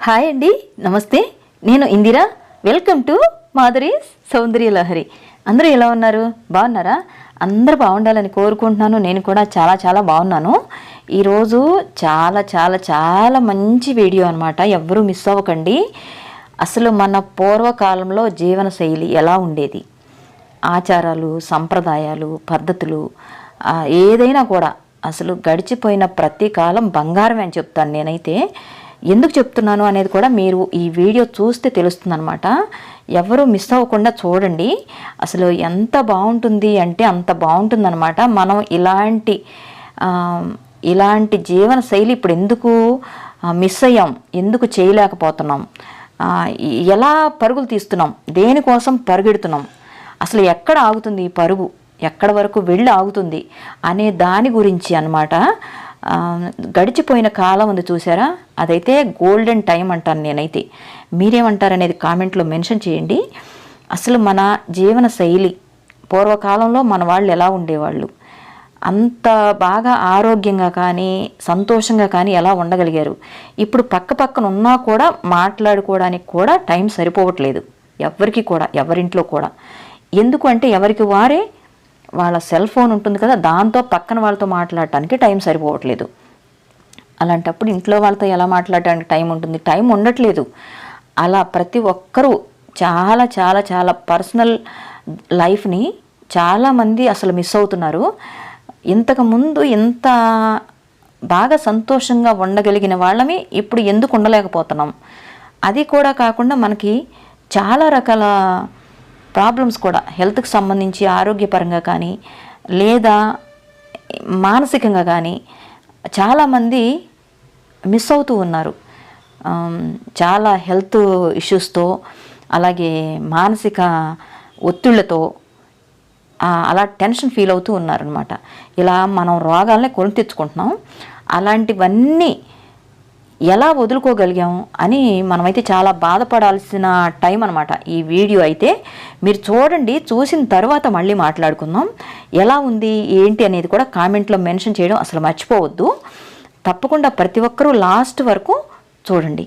Hi అండి నమస్తే. నేను Indira. Welcome to Madhuri Soundarya Lahari. అందరూ ఎలా ఉన్నారు? బాగున్నారా? అందరూ బాగుండాలని కోరుకుంటున్నాను. నేను కూడా చాలా చాలా బాగున్నాను. ఈరోజు చాలా చాలా చాలా మంచి వీడియో అనమాట ఎవ్వరూ మిస్ అవ్వకండి. అసలు మన పూర్వకాలంలో జీవన శైలి ఎలా ఉండేది? ఆచారాలు సంప్రదాయాలు పద్ధతులు ఏదైనా కూడా అసలు గడిచిపోయిన ప్రతి కాలం బంగారమే అని చెప్తాను నేనైతే. ఎందుకు చెప్తున్నాను అనేది కూడా మీరు ఈ వీడియో చూస్తే తెలుస్తుందన్నమాట. ఎవరు మిస్ అవ్వకుండా చూడండి. అసలు ఎంత బాగుంటుంది అంటే అంత బాగుంటుందన్నమాట. మనం ఇలాంటి ఇలాంటి జీవన శైలి ఇప్పుడు ఎందుకు మిస్ అయ్యాం ఎందుకు చేయలేకపోతున్నాం? ఎలా పరుగులు తీస్తున్నాం? దేనికోసం పరుగెడుతున్నాం? అసలు ఎక్కడ ఆగుతుంది ఈ పరుగు? ఎక్కడ వరకు వెళ్ళి ఆగుతుంది? అనే దాని గురించి అనమాట గడిచిపోయిన కాలం ఉంది చూసారా? అదైతే గోల్డెన్ టైం అంటాను నేనైతే. మీరేమంటారనేది కామెంట్లో మెన్షన్ చేయండి. అసలు మన జీవన శైలి పూర్వకాలంలో మన వాళ్ళు ఎలా ఉండేవాళ్ళు? అంత బాగా ఆరోగ్యంగా కానీ సంతోషంగా కానీ ఎలా ఉండగలిగారు? ఇప్పుడు పక్క పక్కన ఉన్నా కూడా మాట్లాడుకోవడానికి కూడా టైం సరిపోవట్లేదు. ఎవరికి కూడా ఎవరింట్లో కూడా. ఎందుకు అంటే ఎవరికి వారే వాళ్ళ సెల్ ఫోన్ ఉంటుంది కదా దాంతో పక్కన వాళ్ళతో మాట్లాడటానికి టైం సరిపోవట్లేదు. అలాంటప్పుడు ఇంట్లో వాళ్ళతో ఎలా మాట్లాడడానికి టైం ఉంటుంది? టైం ఉండట్లేదు. అలా ప్రతి ఒక్కరూ చాలా చాలా చాలా పర్సనల్ లైఫ్ని చాలామంది అసలు మిస్ అవుతున్నారు. ఇంతకుముందు ఇంత బాగా సంతోషంగా ఉండగలిగిన వాళ్ళమి ఇప్పుడు ఎందుకు ఉండలేకపోతున్నాం? అది కూడా కాకుండా మనకి చాలా రకాల ప్రాబ్లమ్స్ కూడా హెల్త్కి సంబంధించి ఆరోగ్యపరంగా కానీ లేదా మానసికంగా కానీ చాలామంది మిస్ అవుతూ ఉన్నారు. చాలా హెల్త్ ఇష్యూస్తో అలాగే మానసిక ఒత్తిళ్ళతో అలా టెన్షన్ ఫీల్ అవుతూ ఉన్నారనమాట ఇలా మనం రోగాలనే కొని తెచ్చుకుంటున్నాం. అలాంటివన్నీ ఎలా వదులుకోగలిగాం అని మనమైతే చాలా బాధపడాల్సిన టైం అనమాట ఈ వీడియో అయితే మీరు చూడండి చూసిన తర్వాత మళ్ళీ మాట్లాడుకుందాం. ఎలా ఉంది ఏంటి అనేది కూడా కామెంట్లో మెన్షన్ చేయడం అసలు మర్చిపోవద్దు. తప్పకుండా ప్రతి ఒక్కరూ లాస్ట్ వరకు చూడండి.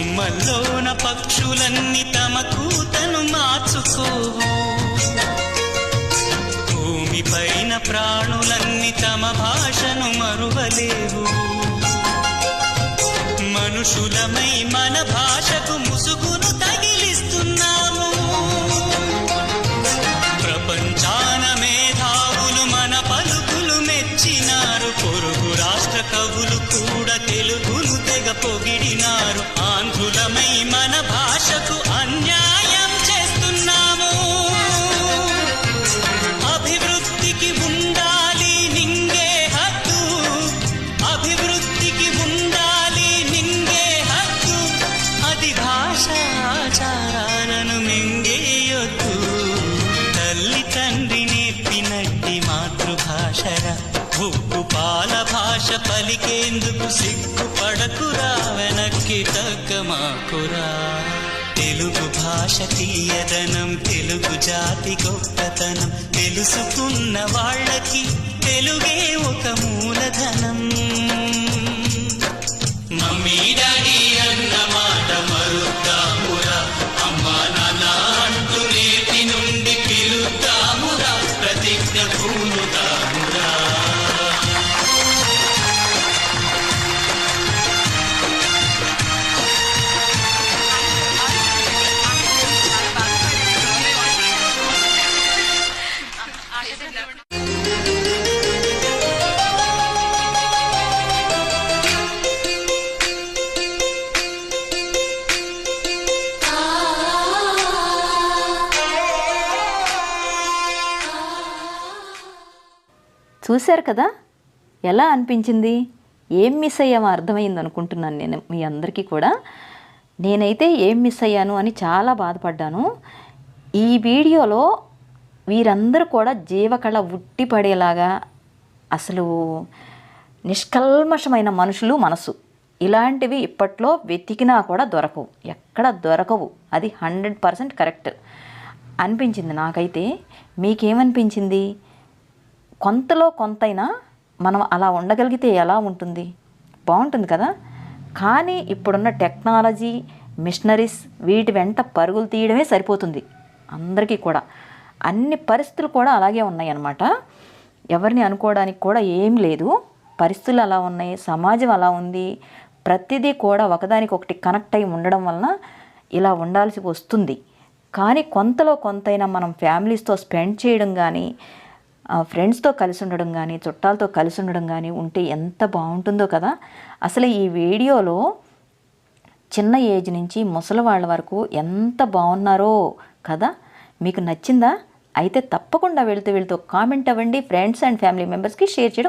కొమ్మల్లోన పక్షులన్నీ తమ కూతను మార్చుకోవు. భూమిపైన ప్రాణులన్నీ తమ భాషను మరువలేవు. మనుషులమై మన భాష మాతృభాషరా ఉప్పు పాల భాష పలికేందుకు సిగ్గుపడకురా వెనక్కి తగ్గమాకురా. తెలుగు భాష తీయదనం తెలుగు జాతి గొప్పతనం తెలుసుకున్న వాళ్ళకి తెలుగే ఒక మూలధనం. చూశారు కదా? ఎలా అనిపించింది? ఏం మిస్ అయ్యామో అర్థమైంది అనుకుంటున్నాను నేను మీ అందరికీ కూడా. నేనైతే ఏం మిస్ అయ్యాను అని చాలా బాధపడ్డాను. ఈ వీడియోలో వీరందరూ కూడా జీవకళ ఉట్టి పడేలాగా అసలు నిష్కల్మషమైన మనుషులు మనసు. ఇలాంటివి ఇప్పట్లో వెతికినా కూడా దొరకవు. ఎక్కడ దొరకవు. అది హండ్రెడ్ పర్సెంట్ కరెక్ట్ అనిపించింది నాకైతే. మీకేమనిపించింది? కొంతలో కొంతైనా మనం అలా ఉండగలిగితే ఎలా ఉంటుంది? బాగుంటుంది కదా? కానీ ఇప్పుడున్న టెక్నాలజీ మిషనరీస్ వీటి వెంట పరుగులు తీయడమే సరిపోతుంది. అందరికీ కూడా. అన్ని పరిస్థితులు కూడా అలాగే ఉన్నాయి అన్నమాట ఎవరిని అనుకోవడానికి కూడా ఏం లేదు. పరిస్థితులు అలా ఉన్నాయి సమాజం అలా ఉంది. ప్రతిదీ కూడా ఒకదానికి ఒకటి కనెక్ట్ అయి ఉండడం వలన ఇలా ఉండాల్సి వస్తుంది. కానీ కొంతలో కొంతైనా మనం ఫ్యామిలీస్తో స్పెండ్ చేయడం కానీ ఫ్రెండ్స్తో కలిసి ఉండడం కానీ చుట్టాలతో కలిసి ఉండడం కానీ ఉంటే ఎంత బాగుంటుందో కదా. అసలు ఈ వీడియోలో చిన్న ఏజ్ నుంచి ముసలి వాళ్ళ వరకు ఎంత బాగున్నారో కదా. మీకు నచ్చిందా? అయితే తప్పకుండా వెళుతూ వెళుతూ కామెంట్ అవ్వండి. ఫ్రెండ్స్ అండ్ ఫ్యామిలీ మెంబర్స్కి షేర్ చేయడం